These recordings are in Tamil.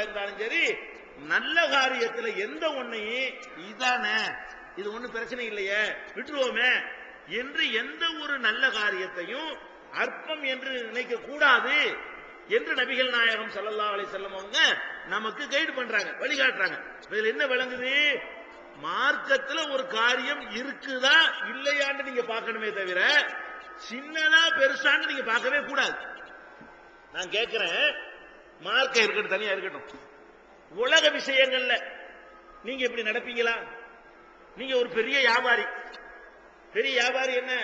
இருந்தாலும் சரி நல்ல காரியத்துல எந்த ஒண்ணையும் இதானே இது ஒண்ணும் பிரச்சனை இல்லையே விட்டுருவோமே என்று எந்த ஒரு நல்ல காரியத்தையும் அற்பம் என்று நினைக்க கூடாது என்று நபிகள் நாயகம் ஸல்லல்லாஹு அலி செல்லம் அவங்க நமக்கு கைடு பண்றாங்க வழிகாட்டுறாங்க. இதுல என்ன விளங்குது? மார்க்கத்துல ஒரு காரியம் இருக்குதா இல்லையான்னு நீங்க பார்க்கணுமே தவிர சின்னதா பெருசான்னு நீங்க பார்க்கவே கூடாது. நான் கேட்கிறேன் மார்க்கம் இருக்கட்டும் தனியா இருக்கட்டும். உலக விஷயங்கள்ல நீங்க இப்படி நடப்பீங்களா? நீங்க ஒரு பெரிய வியாபாரி. பெரிய வியாபாரி என்ன?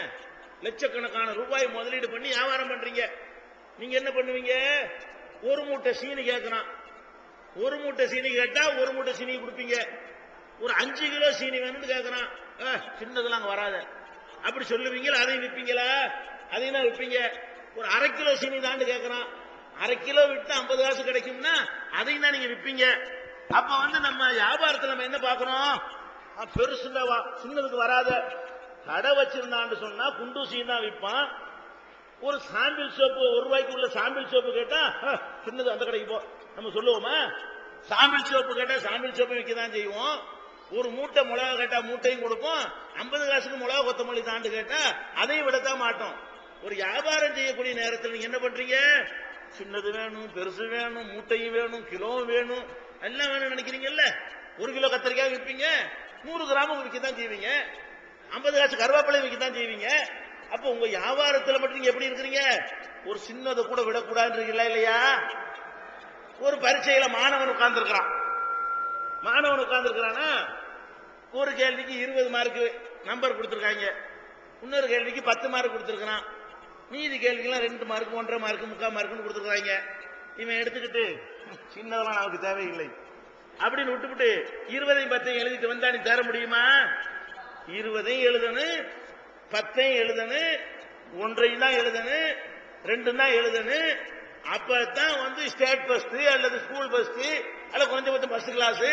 லட்சக்கணக்கான ரூபாய் முதலீடு பண்ணி வியாபாரம் பண்றீங்க. நீங்க என்ன பண்ணுவீங்க? ஒரு மூட்டை சீனி கேட்கறான். ஒரு மூட்டை சீனி கேட்டா ஒரு மூட்டை சீனி கொடுப்பீங்க. ஒரு அஞ்சு கிலோ சீனி வேணும்னு கேட்கறான். சின்னதெல்லாம் அங்க வராத. அப்படி சொல்லுவீங்களா? அதையும் விற்பீங்களா அதையும் தான் விற்பீங்க ஒரு அரை கிலோ சீனி தாண்டு கேட்கறான். அரை கிலோ விட்டு ஐம்பது காசு கிடைக்கும்னா அதையும் தான் நீங்க விற்பீங்க அப்ப வந்து நம்ம வியாபாரத்தில் நம்ம என்ன பாக்குறோம் அஹ், பெருசுண்டா வா சின்னதுக்கு வராத. கடை வச்சிருந்தான்னு சொன்னா குண்டூசியும் தான் விற்பான் ஒரு சாம்பிள் சோப்பு ஒரு ரூபாய்க்கு உள்ள சாம்பிள் சோப்பு கேட்டா சின்னது அந்த கடைக்கு போ. நம்ம சொல்லுவோமா? சாம்பிள் சோப்பு கேட்டா சாம்பிள் சோப்பு விற்க தான் செய்வோம். ஒரு மூட்டை மிளகா கேட்டா மூட்டையும் கொடுப்போம். ஐம்பது காசுக்கு மிளகா கொத்தமல்லி தாண்டு கேட்டா அதையும் விடத்தான் மாட்டோம். ஒரு வியாபாரம் செய்யக்கூடிய நேரத்தில் நீங்க என்ன பண்றீங்க? சின்னது வேணும் பெருசு வேணும் மூட்டையும் வேணும் கிலோவும் வேணும். எல்லாம் வேணும்னு நினைக்கிறீங்கல்ல? ஒரு கிலோ கத்திரிக்காய் விற்பீங்க. நூறு கிராமம் விற்க தான் செய்வீங்க. ஐம்பது காசு கருவேப்பிலை விற்க தான் செய்வீங்க. அப்ப உங்க வியாபாரத்துல மட்டும் நீங்க எப்படி இருக்கிறீங்க? ஒரு சின்னதை கூட விடக்கூடாதுன்றீங்களா இல்லையா? ஒரு பரீட்சையில மாணவன் உட்கார்ந்துருக்கிறான். மாணவன் உட்கார்ந்துருக்கிறானா? ஒரு கேள்விக்கு இருபது மார்க் நம்பர் கொடுத்துருக்காங்க. இன்னொரு கேள்விக்கு பத்து மார்க் கொடுத்துருக்கிறான். மீதி கேள்விக்கெல்லாம் ரெண்டு மார்க் ஒன்றரை மார்க் முக்கால் மார்க்னு கொடுத்துருக்காங்க. இவன் எடுத்துக்கிட்டு சின்னதெல்லாம் நமக்கு தேவையில்லை. அப்படின்னு விட்டுவிட்டு இருபதையும் பத்தையும் எழுதிட்டு வந்தா நீ தர முடியுமா? இருபதையும் எழுதணு பத்தையும் எழுதணு ஒன்றையும் தான் எழுதணு ரெண்டு தான் எழுதணு அப்பதான் வந்து ஸ்டேட் ஃபர்ஸ்ட் அல்லது ஸ்கூல் ஃபர்ஸ்ட் அல்ல கொஞ்சம் கொஞ்சம் ஃபர்ஸ்ட் கிளாஸ்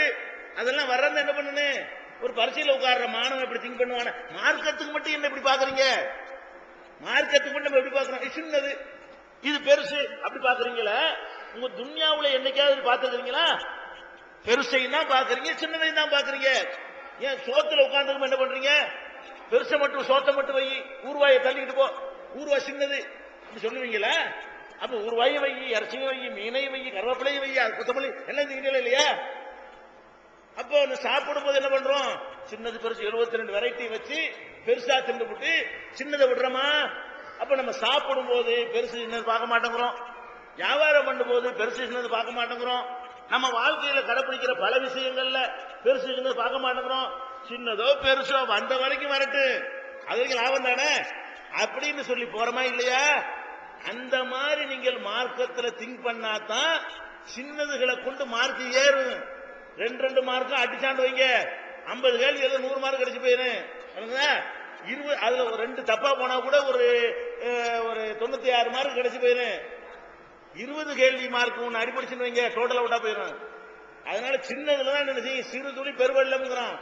அதெல்லாம் வர்றது என்ன பண்ணணும்? ஒரு பரிசையில் உட்கார்ற மாணவன் இப்படி திங்க் பண்ணுவான. மார்க்கத்துக்கு மட்டும் என்ன இப்படி பாக்குறீங்க? மார்க்கத்துக்கு மட்டும் நம்ம எப்படி பாக்குறோம் சின்னது. இது பெருசு. அப்படி பாக்குறீங்களா உங்க துன்யாவுல என்னைக்காவது பாத்துக்கிறீங்களா பெருசையும் தான் பாக்குறீங்க சின்னதையும் தான் பாக்குறீங்க ஏன் சோத்துல உட்கார்ந்து என்ன பண்றீங்க? பெருசை மட்டும் சோத்தை மட்டும் வை. ஊர்வாயை தள்ளிக்கிட்டு போ. ஊர்வா சின்னது. அப்படி சொல்லுவீங்களா? அப்ப ஊர்வாயை வை இறச்சியும் வை மீனையும் வை கருவேப்பிலையும் வை குத்தமல்லி கொத்தமல்லி எல்லாம் திங்கல இல்லையா? அப்போ சாப்பிடும் போது என்ன பண்றோம்? சின்னது பெருசு 72 ரெண்டு வெரைட்டி வச்சு பெருசா தின்னு விட்டு சின்னதை விடுறோமா? அப்ப நம்ம சாப்பிடும் போது பெருசு சின்னது பார்க்க மாட்டேங்கிறோம். வியாபாரம் பண்ணும் போது பெருசு சின்னது பார்க்க மாட்டேங்கிறோம். நம்ம வாழ்க்கையில கடைபிடிக்கிற பல விஷயங்கள்ல பெருசு சின்னது பார்க்க மாட்டேங்கிறோம். சின்னதோ பெருசோ வந்த வரைக்கும் வரட்டு. அது வரைக்கும் லாபம் தானே? அப்படின்னு சொல்லி போறோமா இல்லையா? அந்த மாதிரி நீங்கள் மார்க்கத்துல திங்க் பண்ணாதான் சின்னதுகளை கொண்டு மார்க் ஏறும். ரெண்டு ரெண்டு மார்க்கும் அடிச்சாண்டு வைங்க. ஐம்பது கேள்வி எழுத நூறு மார்க் கிடைச்சு போயிரும். இருபது அதுல ஒரு ரெண்டு தப்பா போனா கூட ஒரு ஒரு தொண்ணூத்தி ஆறு மார்க் கிடைச்சு போயிடும் இருபது கேள்வி மார்க் ஒன்று அடிப்படிச்சுன்னு வைங்க டோட்டலா விட்டா போயிடும் அதனால சின்னதுல தான் என்ன செய்யும் சிறு துளி பெருவெள்ளம்ங்கிறான்.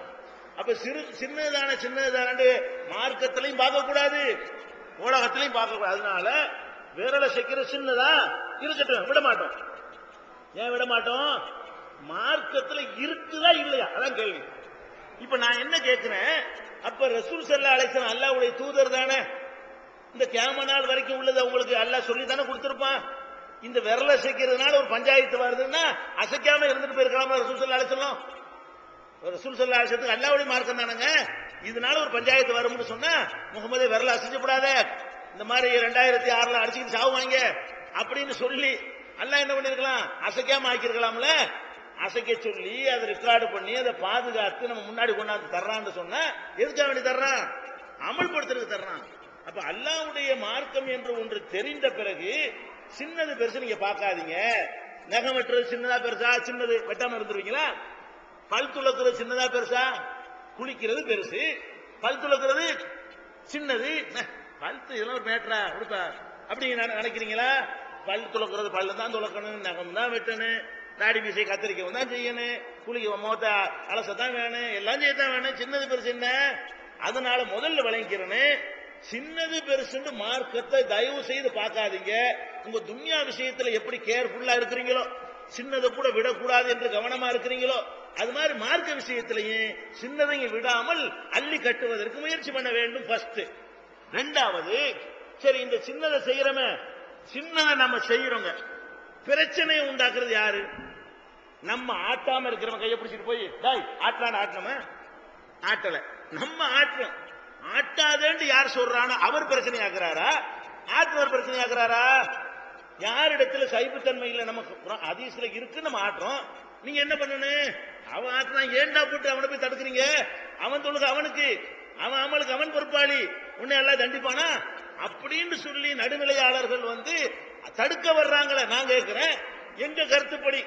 அப்ப சிறு சின்னதான சின்னதான மார்க்கத்திலையும் பார்க்க கூடாது உலகத்திலையும் பார்க்க கூடாது அதனால விரல சிக்கிற சின்னதா இருக்கட்டும் விட மாட்டோம் ஏன் விட மாட்டோம் மார்க்கத்துல இருக்குதா இல்லையா? அதான் கேள்வி. இப்ப நான் என்ன கேட்கிறேன் அப்ப ரசூல் சல்லா அலைசன் அல்லாவுடைய தூதர் தானே? இந்த கேம நாள் வரைக்கும் உள்ளது உங்களுக்கு அல்லா சொல்லி தானே கொடுத்துருப்பான். இந்த விரல் அசைக்கிறதுனால ஒரு பஞ்சாயத்து வருதுன்னா அசைக்காம இருந்துட்டு போயிருக்கலாமா ரசூல் சல்லா அலைசல்லாம் ரசூல் சல்லா அலைசத்துக்கு அல்லாவுடைய மார்க்கம் தானங்க. இதனால ஒரு பஞ்சாயத்து வரும்னு சொன்னா முகமதே விரல அசைக்கப்படாத இந்த மாதிரி ரெண்டாயிரத்தி ஆறுல அடிச்சுக்கிட்டு சாவுவாங்க. அப்படின்னு சொல்லி அல்லாஹ் என்ன பண்ணிருக்கலாம் அசைக்காம ஆக்கியிருக்கலாம்ல? அசைக்க சொல்லி அதை ரெக்கார்டு பண்ணி அதை பாதுகாத்து நம்ம முன்னாடி கொண்டாந்து தர்றான்னு சொன்னா எதுக்காக வேண்டி தர்றான்? அமல்படுத்துறதுக்கு தர்றான். அப்ப அல்லாவுடைய மார்க்கம் என்று ஒன்று தெரிந்த பிறகு சின்னது பெருசு நீங்க பார்க்காதீங்க. நகம் வெட்டுறது சின்னதா பெருசா? சின்னது வெட்டாம இருந்துருவீங்களா? பல் துளக்குறது சின்னதா பெருசா? குளிக்கிறது பெருசு. பல் துளக்குறது சின்னது. ந, பல் இதெல்லாம் ஒரு மேட்டரா கொடுத்தா. அப்படி நினைக்கிறீங்களா? பல் துளக்குறது பல்லு தான் துளக்கணும் நகம் தான் வெட்டணும். தாடி மீசை கத்திரிக்கவும் தான் செய்யணும். குளிக்க முகத்தை அலசத்தான் வேணும். எல்லாம் செய்யத்தான் வேணும். சின்னது பெருசு என்ன? அதனால முதல்ல விளங்கிறனு சின்னது பெருசுன்னு மார்க்கத்தை தயவு செய்து பார்க்காதீங்க. உங்க துன்யா விஷயத்துல எப்படி கேர்ஃபுல்லா இருக்கிறீங்களோ சின்னதை கூட விடக்கூடாது என்று கவனமா இருக்கிறீங்களோ அது மாதிரி மார்க்க விஷயத்திலையும் சின்னதையும் விடாமல் அள்ளி கட்டுவதற்கு முயற்சி பண்ண வேண்டும் ஃபர்ஸ்ட் ரெண்டாவது சரி இந்த சின்னதை செய்யறோமே. சின்னதை நம்ம செய்யறோங்க. பிரச்சனையை உண்டாக்குறது யாரு? நம்ம ஆட்டாம இருக்கிறவன் கையை பிடிச்சிட்டு போய் டாய் ஆட்டலான்னு ஆட்டணுமா ஆட்டல. நம்ம ஆட்டுறோம். ஆட்டாதேன்னு யார் சொல்றானோ அவர் பிரச்சனை ஆக்குறாரா ஆட்டுவர் பிரச்சனை ஆக்குறாரா யாரிடத்துல சைப்புத்தன்மை இல்லை? நம்ம அதிசல இருக்கு நம்ம ஆட்டுறோம். நீங்க என்ன பண்ணணும்? அவன் ஆட்டினா ஏன்டா போட்டு அவனை போய் தடுக்கிறீங்க? அவன் தொழுக அவனுக்கு. அவன் அவனுக்கு அவன் பொறுப்பாளி. உன்னை எல்லாம் தண்டிப்பானா? அப்படின்னு சொல்லி நடுநிலையாளர்கள் வந்து தடுக்க வர்றாங்களே நான் கேட்கிறேன் எங்க கருத்துப்படி?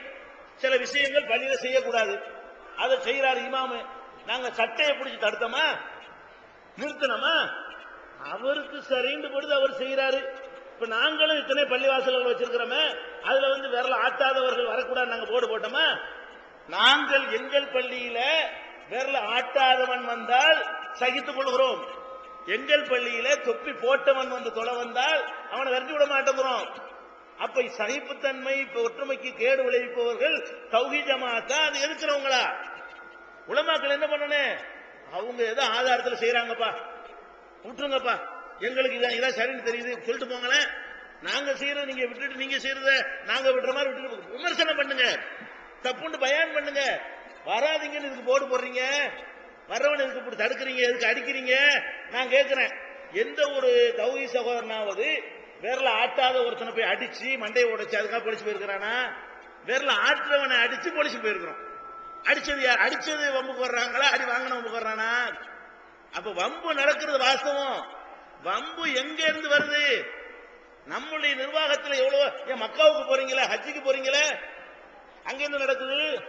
சில விஷயங்கள் பள்ளியில செய்யக்கூடாது. அதை செய்யறாரு இமாமு. நாங்க சட்டையை பிடிச்சி தடுத்தோமா? நிறுத்தணுமா? அவருக்கு சரின்னு பொழுது அவர் செய்யறாரு இப்ப நாங்களும் இத்தனை பள்ளிவாசல்கள் வச்சிருக்கிறோமே அதுல வந்து விரல ஆட்டாதவர்கள் வரக்கூடாது நாங்க போர்டு போட்டோமா? நாங்கள் எங்கள் பள்ளியில விரல ஆட்டாதவன் வந்தால் சகித்துக் கொள்கிறோம். எங்கள் பள்ளியில தொப்பி போட்டவன் வந்து தொலை வந்தால் அவனை விரட்டி விட மாட்டேங்கிறோம். அப்ப சகிப்புத்தன்மை இப்ப ஒற்றுமைக்கு கேடு விளைவிப்பவர்கள் தௌஹி ஜமாத்தா அது எதிர்க்கிறவங்களா? உலமாக்கள் என்ன பண்ணணும் அவங்க ஏதோ ஆதாரத்தில் செய்யறாங்கப்பா விட்டுருங்கப்பா. எங்களுக்கு இதான் இதான் சரின்னு தெரியுது. சொல்லிட்டு போங்களேன் நாங்க செய்யறத நீங்க விட்டுட்டு நீங்க செய்யறத நாங்க விடுற மாதிரி விட்டுட்டு விமர்சனம் பண்ணுங்க. தப்புண்டு பயான் பண்ணுங்க. வராதீங்கன்னு இதுக்கு போர்டு போடுறீங்க. வர்றவன் இதுக்கு இப்படி தடுக்கிறீங்க? எதுக்கு அடிக்கிறீங்க? நான் கேட்கிறேன் எந்த ஒரு தௌஹி சகோதரனாவது விரல ஆட்டாத ஒருத்தனை போய் அடிச்சு மண்டையை உடைச்சு அதுக்காக பொழிச்சு போயிருக்கிறானா? விரல ஆட்டுறவனை அடிச்சு பொழிச்சு போயிருக்கிறோம். அடிச்சது யார்? அடிச்சது வம்புக்கு வர்றாங்களா? அடி வாங்கின வம்புக்கு வர்றானா? அப்ப வம்பு நடக்கிறது வாஸ்தவம். வம்பு எங்க இருந்து வருது? நம்முடைய நிர்வாகத்தில் எவ்வளவு ஏன் மக்காவுக்கு போறீங்களா? ஹஜ்ஜுக்கு போறீங்களே? அங்க என்ன நடக்குது.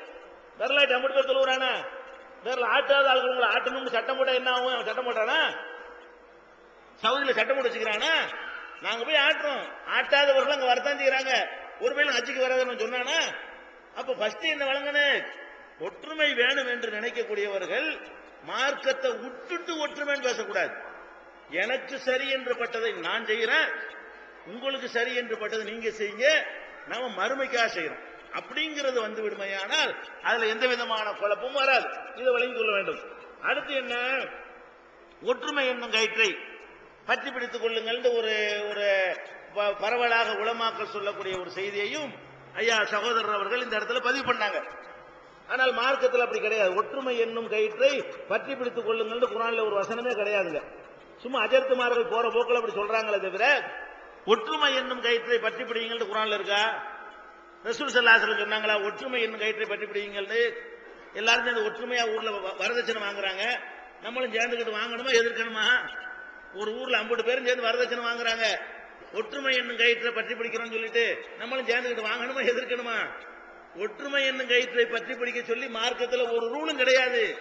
வரலாற்று அம்பேத்கர் பேர் வேற ஆட்டாத ஆளுக்கு உங்களை ஆட்டணும்னு சட்டம் போட்டா என்ன ஆகும்? அவன் சட்டம் போட்டானா? சவுதியில சட்டம் போட்டு வச்சுக்கிறானா? நாங்க போய் ஆட்டுறோம். ஆட்டாதவர்கள் அங்க வரத்தான் செய்யறாங்க. ஒருவேளை அச்சுக்கு வராதுன்னு சொன்னானா? அப்ப ஃபர்ஸ்ட் என்ன வழங்கணும் ஒற்றுமை வேணும் என்று நினைக்கக்கூடியவர்கள் மார்க்கத்தை விட்டுட்டு ஒற்றுமைன்னு பேசக்கூடாது. எனக்கு சரி என்று பட்டதை நான் செய்யறேன். உங்களுக்கு சரி என்று பட்டதை நீங்க செய்யுங்க. நாம மறுமைக்காக செய்யறோம். அப்படிங்கிறது வந்து விடுமையானால் அதுல எந்த விதமான குழப்பமும் வராது. இதை வழங்கிக் கொள்ள வேண்டும். அடுத்து என்ன? ஒற்றுமை என்னும் கயிற்றை பற்றி பிடித்துக் கொள்ளுங்கள் ஒரு ஒரு ப- பரவலாக உளமாக்கல் சொல்லக்கூடிய ஒரு செய்தியையும் ஐயா சகோதரர் அவர்கள் இந்த இடத்துல பதிவு பண்ணாங்க. ஆனால் மார்க்கத்தில் அப்படி கிடையாது. ஒற்றுமை என்னும் கயிற்றை பற்றி பிடித்துக் கொள்ளுங்கள் குரானில் ஒரு வசனமே கிடையாதுங்க. சும்மா அஜர்த்துமார்கள் போற போக்கில் அப்படி சொல்றாங்களே தவிர ஒற்றுமை என்னும் கயிற்றை பற்றி பிடிங்கள் குரான்ல இருக்கா? ரசூல் சல்லாசலம் சொன்னாங்களா ஒற்றுமை என்னும் கயிற்றை பற்றி பிடிங்கள்னு எல்லாருமே அந்த ஒற்றுமையா ஊர்ல வ- வரதட்சணை வாங்குறாங்க. நம்மளும் சேர்ந்துக்கிட்டு வாங்கணுமா எதிர்க்கணுமா? ஒரு ஊர்ல ஐம்பது பேரும் சேர்ந்து வரதட்சணை வாங்குறாங்க. ஒற்றுமை என்னும் கயிற்றை பற்றி பிடிக்கிறோம்னு சொல்லிட்டு நம்மளும் சேர்ந்துக்கிட்டு வாங்கணுமா எதிர்க்கணுமா? ஒற்றுமை என்னும் கயிற்றை பற்றி பிடிக்க சொல்லி மார்க்கத்தில் ஒரு ரூலும் கிடையாது.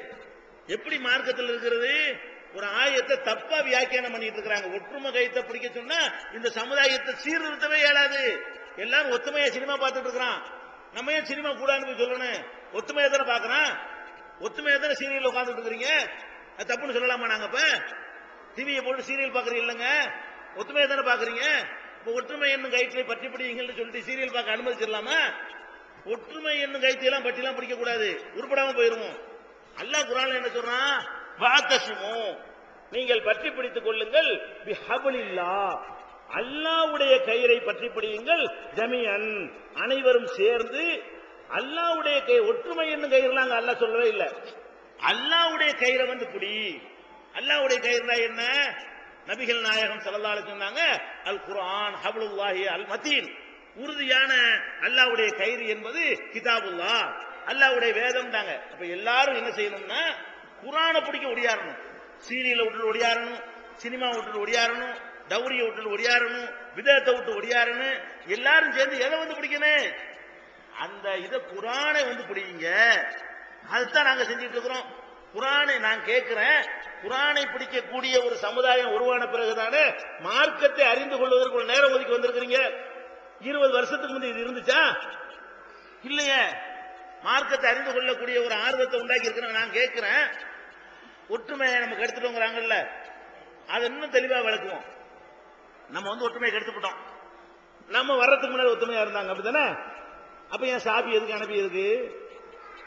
எப்படி மார்க்கத்தில் இருக்கிறது? ஒரு ஆயத்தை தப்பா வியாக்கியானம் பண்ணிட்டு இருக்கிறாங்க. ஒற்றுமை கயிற்றை பிடிக்க சொன்னா இந்த சமுதாயத்தை சீர்திருத்தவே இயலாது. எல்லாரும் ஒத்துமையா சினிமா பார்த்துட்டு இருக்கிறான். நம்ம ஏன் சினிமா கூடாதுன்னு போய் சொல்லணும்? ஒத்துமையா தானே பாக்குறான் ஒத்துமையா தானே சீரியல் உட்காந்துட்டு இருக்கிறீங்க? அது தப்புன்னு சொல்லலாமா நாங்க இப்ப? டிவியை போட்டு சீரியல் பாக்குறீங்க இல்லைங்க. ஒத்துமையா தானே பாக்குறீங்க இப்ப ஒற்றுமை என்னும் கயிற்றை பற்றி பிடிங்கன்னு சொல்லிட்டு சீரியல் பார்க்க அனுமதிச்சிடலாமா? ஒற்றுமை என்னும் கயிற்றை எல்லாம் பற்றி எல்லாம் பிடிக்க கூடாது உருப்படாம போயிருவோம். அல்லாஹ் குரான் என்ன சொல்றான்? வாத்தசுமோ நீங்கள் பற்றி பிடித்துக் கொள்ளுங்கள். அல்லாவுடைய கயிறை பற்றி பிடியுங்கள். ஜமியன் அனைவரும் சேர்ந்து அல்லாவுடைய கை ஒற்றுமை என்னும் கயிறுலாம் அங்க அல்லாஹ் சொல்லவே இல்லை. அல்லாவுடைய கயிறை வந்து பிடி. அல்லாவுடைய கயிறுனா என்ன? நபிகள் நாயகம் ஸல்லல்லாஹு சொன்னாங்க அல் குரான் ஹப்லுல்லாஹி அல் மதீன் உறுதியான அல்லாவுடைய கயிறு என்பது கிதாபுல்லா அல்லாவுடைய வேதம் தாங்க. அப்ப எல்லாரும் என்ன செய்யணும்னா குரானை பிடிக்க ஒடியாரணும் சீரியலை விட்டு ஒடியாரணும் சினிமா விட்டு ஒடியாரணும் டவுரியை விட்டு ஒடியாரணும் விதத்தை விட்டு ஒடியாரணும் எல்லாரும் சேர்ந்து எதை வந்து பிடிக்கணும் அந்த இதை குரானை வந்து பிடிங்க. அதுதான் நாங்க செஞ்சுட்டு இருக்கிறோம். குரானை நான் கேட்கிறேன். குரானை பிடிக்கக்கூடிய ஒரு சமுதாயம் உருவான பிறகுதானே மார்க்கத்தை அறிந்து கொள்வதற்கு ஒரு நேரம் ஒதுக்கி வந்திருக்கிறீங்க. இருபது வருஷத்துக்கு முந்தைய இது இருந்துச்சா? இல்லையே. மார்க்கத்தை அறிந்து கொள்ளக்கூடிய ஒரு ஆர்வத்தை உண்டாக்கி இருக்கிறோம் நான் கேட்கிறேன். ஒற்றுமையை நமக்கு எடுத்துட்டோங்கிறாங்கல்ல அதை இன்னும் தெளிவாக விளக்குவோம். நம்ம வந்து ஒற்றுமையை கெடுத்துட்டோம் நம்ம வர்றதுக்கு முன்னாடி ஒத்துமையா இருந்தாங்க அப்படிதானே அப்ப ஏன் சாபி எதுக்கு அனபி எதுக்கு?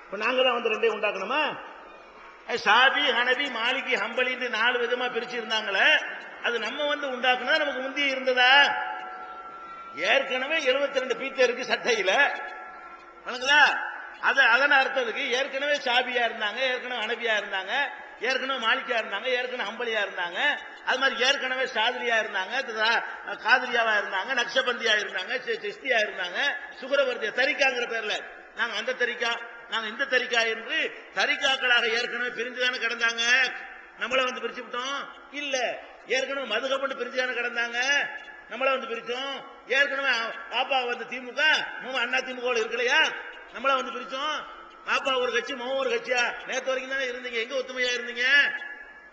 இப்ப நாங்க தான் வந்து ரெண்டையும் உண்டாக்கணுமா? சாபி ஹனபி மாலிகி ஹம்பலின்னு நாலு விதமா பிரிச்சு இருந்தாங்களே அது நம்ம வந்து உண்டாக்குனா நமக்கு முந்தி இருந்ததா? ஏற்கனவே 72 ரெண்டு பீத்த இருக்கு சட்டையில வணங்குதா அது அதன் அர்த்தம் இருக்கு ஏற்கனவே சாபியா இருந்தாங்க ஏற்கனவே அனபியா இருந்தாங்க ஏற்கனவே மாலிக்கா இருந்தாங்க ஏற்கனவே அம்பலியா இருந்தாங்க. அது மாதிரி ஏற்கனவே சாதிரியா இருந்தாங்க காதிரியாவா இருந்தாங்க நக்ஷபந்தியா இருந்தாங்க சிஸ்தியா இருந்தாங்க சுகரவர்த்தியா தரிக்காங்கிற பேர்ல. நாங்க அந்த தரிக்கா நாங்க இந்த தரிக்கா என்று தரிக்காக்களாக ஏற்கனவே பிரிஞ்சுதானே கிடந்தாங்க. நம்மள வந்து பிரிச்சு விட்டோம்? இல்ல. ஏற்கனவே மதுகப்பட்டு பிரிஞ்சுதானே கிடந்தாங்க? நம்மள வந்து பிரிச்சோம்? ஏற்கனவே பாப்பா வந்து திமுக மூணு அண்ணா திமுக இருக்கலையா? நம்மள வந்து பிரிச்சோம். பாப்பா ஒரு கட்சி மகன் ஒரு கட்சியா? நேற்று வரைக்கும் தானே இருந்தீங்க. எங்க ஒத்துமையா இருந்தீங்க?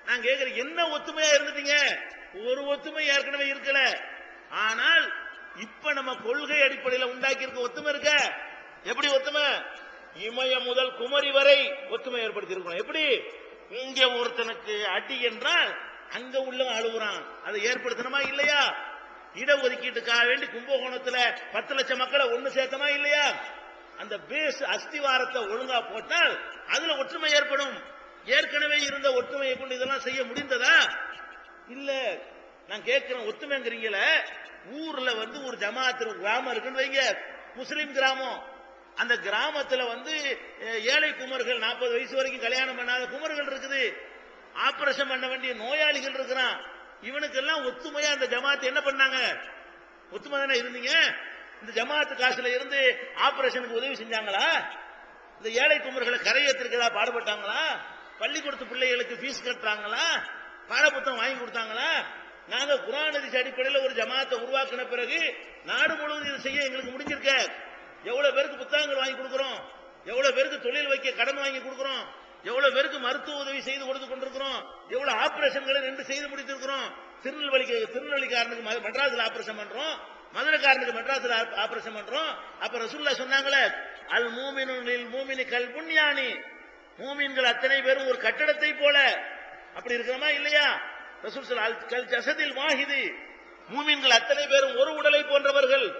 நான் கேட்கிறேன் என்ன ஒத்துமையா இருந்துட்டீங்க? ஒரு ஒத்துமை ஏற்கனவே இருக்கல. ஆனால் இப்ப நம்ம கொள்கை அடிப்படையில் உண்டாக்கி இருக்க ஒத்துமை இருக்க? எப்படி ஒத்துமை? இமய முதல் குமரி வரை ஒத்துமை ஏற்படுத்தி இருக்கணும் எப்படி? இங்க ஒருத்தனுக்கு அடி என்றால் அங்க உள்ள அழுகுறான். அதை ஏற்படுத்தணுமா இல்லையா? இடஒதுக்கீட்டுக்காக வேண்டி கும்பகோணத்துல பத்து லட்சம் மக்களை ஒண்ணு சேர்த்தமா இல்லையா? அந்த பேஸ் அஸ்திவாரத்தை ஒழுங்கா போட்டால் அதுல ஒற்றுமை ஏற்படும். ஏற்கனவே இருந்த ஒற்றுமையை கொண்டு இதெல்லாம் செய்ய முடிந்ததா? இல்ல நான் கேட்கிறேன் ஒத்துமைங்கிறீங்கள? ஊர்ல வந்து ஒரு ஜமாத் கிராமம் இருக்குன்னு வைங்க. முஸ்லீம் கிராமம். அந்த கிராமத்துல வந்து ஏழை குமர்கள் நாற்பது வயசு வரைக்கும் கல்யாணம் பண்ணாத குமர்கள் இருக்குது. ஆபரேஷன் பண்ண வேண்டிய நோயாளிகள் இருக்கிறான். இவனுக்கெல்லாம் ஒத்துமையா அந்த ஜமாத்து என்ன பண்ணாங்க? ஒத்துமை தானே இருந்தீங்க? இந்த ஜமாத்து காசுல இருந்து ஆபரேஷனுக்கு உதவி செஞ்சாங்களா? இந்த ஏழை குமர்களை கரையேற்றிருக்கிறதா பாடுபட்டாங்களா? பள்ளிக்கூடத்து பிள்ளைகளுக்கு ஃபீஸ் கட்டுறாங்களா? பாடப்புத்தகம் வாங்கி கொடுத்தாங்களா? நாங்க குரான் அதிச அடிப்படையில் ஒரு ஜமாத்தை உருவாக்கின பிறகு நாடு முழுவதும் இதை செய்ய எங்களுக்கு முடிஞ்சிருக்க. எவ்வளவு பேருக்கு புத்தகங்கள் வாங்கி கொடுக்குறோம்? எவ்வளவு பேருக்கு தொழில் வைக்க கடன் வாங்கி கொடுக்குறோம்? எவ்வளவு பேருக்கு மருத்துவ உதவி செய்து கொடுத்து கொண்டிருக்கிறோம்? எவ்வளவு ஆபரேஷன்களை ரெண்டு செய்து முடித்திருக்கிறோம்? திருநெல்வேலிக்கு திருநெல்வேலிக்காரனுக்கு மெட்ராஸில் ஆபரேஷன் பண்றோம். மதுரைக்காரனுக்கு மெட்ராஸ்ல ஆபரேஷன் பண்றோம். அப்ப ரசூல்லா சொன்னாங்களே அல் மூமினில் மூமினி கல் புண்ணியானி மூமின்கள் அத்தனை பேரும் ஒரு கட்டடத்தை போல. அப்படி இருக்கிறோமா இல்லையா? ரசூல் சொல் அல் கல் ஜசதில் வாஹிது. மூமின்கள் அத்தனை பேரும் ஒரு உடலை போன்றவர்கள்.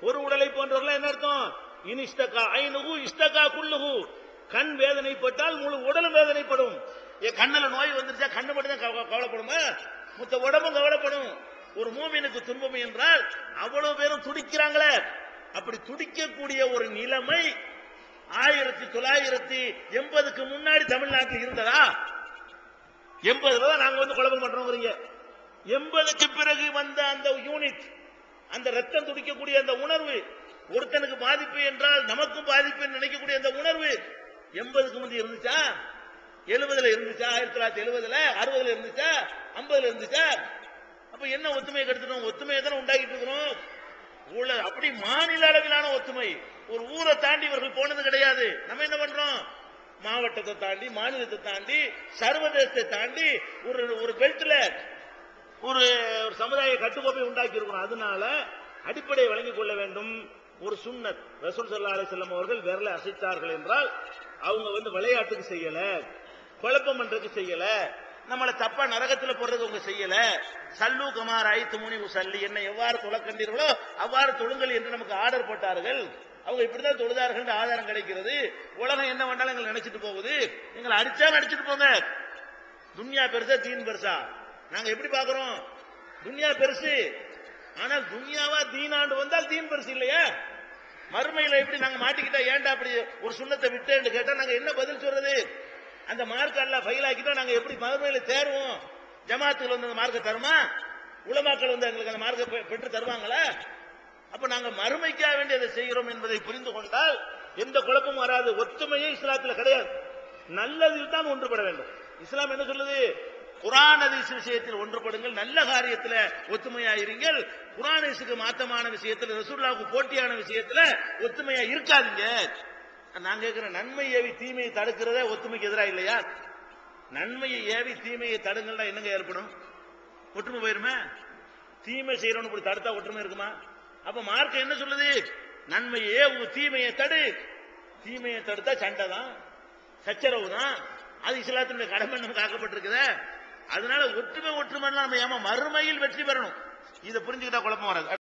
ஒரு உடலை போன்றவர்கள் என்ன அர்த்தம்? இன் இஸ்தகா இஷ்டகா இஸ்தகா கண் வேதனைப்பட்டால் முழு உடலும் வேதனைப்படும். என் கண்ணில் நோய் வந்துருச்சா? கண்ணு மட்டும் தான் கவ- கவலைப்படுமா? மொத்த உடம்பும் கவலைப்படும். ஒரு மூமினுக்கு துன்பம் என்றால் அவ்வளவு பேரும் துடிக்கிறாங்களே. அப்படி துடிக்கக்கூடிய ஒரு நிலைமை ஆயிரத்தி தொள்ளாயிரத்தி எண்பதுக்கு முன்னாடி தமிழ்நாட்டில் இருந்ததா? எண்பதுல தான் நாங்க வந்து குழப்பம் பண்றோங்கிறீங்க. எண்பதுக்கு பிறகு வந்த அந்த யூனிட் அந்த ரத்தம் துடிக்கக்கூடிய அந்த உணர்வு ஒருத்தனுக்கு பாதிப்பு என்றால் நமக்கும் பாதிப்பு நினைக்கக்கூடிய அந்த உணர்வு எண்பதுக்கு முந்தைய இருந்துச்சா? எழுபதுல இருந்துச்சா? ஆயிரத்தி தொள்ளாயிரத்தி எழுபதுல அறுபதுல இருந்துச்சா? ஐம்பதுல இருந்துச்சா? அப்ப என்ன ஒத்துமையை கெடுத்துடும் ஒத்துமையை தானே உண்டாக்கிட்டு இருக்கிறோம். உள்ள அப்படி மாநில அளவிலான ஒத்துமை. ஒரு ஊரை தாண்டி இவர்கள் போனது கிடையாது. நம்ம என்ன பண்றோம்? மாவட்டத்தை தாண்டி மாநிலத்தை தாண்டி சர்வதேசத்தை தாண்டி ஒரு ஒரு பெல்ட்ல ஒரு ஒரு சமுதாய கட்டுக்கோப்பை உண்டாக்கி இருக்கிறோம். அதனால அடிப்படையை வழங்கிக் கொள்ள வேண்டும். ஒரு சுண்ணத். ரசூல் சல்லா அலிசல்லம் அவர்கள் விரலை அசைத்தார்கள் என்றால் அவங்க வந்து விளையாட்டுக்கு செய்யல குழப்பம் பண்றதுக்கு செய்யல. நம்மளை தப்பா நரகத்துல போடுறது உங்க செய்யல. சல்லு கமார் ஐத்து முனி சல்லி என்ன எவ்வாறு தொழக்கண்டீர்களோ அவ்வாறு தொழுங்கள் என்று நமக்கு ஆர்டர் போட்டார்கள். அவங்க இப்படிதான் தொழுதார்கள் ஆதாரம் கிடைக்கிறது. உலகம் என்ன வேண்டாலும் எங்களை நினைச்சிட்டு போகுது. எங்களை அடிச்சா நடிச்சிட்டு போங்க. துன்யா பெருசா தீன் பெருசா. நாங்க எப்படி பாக்குறோம் துன்யா பெருசு. ஆனால் துன்யாவா தீனாண்டு வந்தால் தீன் பெருசு இல்லையா? மறுமையில எப்படி நாங்க மாட்டிக்கிட்டா ஏன்டா அப்படி ஒரு சுண்ணத்தை விட்டேன்னு கேட்டா நாங்க என்ன பதில் சொல்றது? அந்த மார்க் அல்ல ஃபைல் ஆக்கிட்டா நாங்க எப்படி மதுமையில தேர்வோம்? ஜமாத்துல வந்து அந்த மார்க்கை தருமா? உலமாக்கள் வந்து எங்களுக்கு அந்த மார்க்கை பெற்று தருவாங்களா? அப்ப நாங்க மறுமைக்காக வேண்டி அதை செய்கிறோம் என்பதை புரிந்து கொண்டால் எந்த குழப்பமும் வராது. ஒற்றுமையே இஸ்லாத்துல கிடையாது. நல்லதில் தான் ஒன்றுபட வேண்டும். இஸ்லாம் என்ன சொல்லுது? குரான் அதிச விஷயத்தில் ஒன்றுபடுங்கள் நல்ல காரியத்தில் ஒத்துமையாயிருங்கள் குரான் ஹதீஸுக்கு மாத்தமான விஷயத்தில் ரசூல்லாவுக்கு போட்டியான விஷயத்தில் ஒத்துமையா இருக்காதீங்க. நான் கேட்கிறேன் நன்மை ஏவி தீமையை தடுக்கிறதே ஒத்துமைக்கு எதிராக இல்லையா? நன்மையை ஏவி தீமையை தடுங்கள்னா என்னங்க ஏற்படும்? ஒற்றுமை போயிருமே? தீமை செய்யறவனு இப்படி தடுத்தா ஒற்றுமை இருக்குமா? அப்ப மார்க்கம் என்ன சொல்லுது? நன்மையே ஏவு தீமையை தடு. தீமையை தடுத்தா சண்டை தான் சச்சரவு தான். அது இஸ்லாத்தினுடைய கடமை நமக்கு காக்கப்பட்டிருக்குதே. அதனால ஒற்றுமை ஒற்றுமைன்னா நம்ம ஏமா மறுமையில் வெற்றி பெறணும். இதை புரிஞ்சுக்கிட்டா குழப்பம் வராது.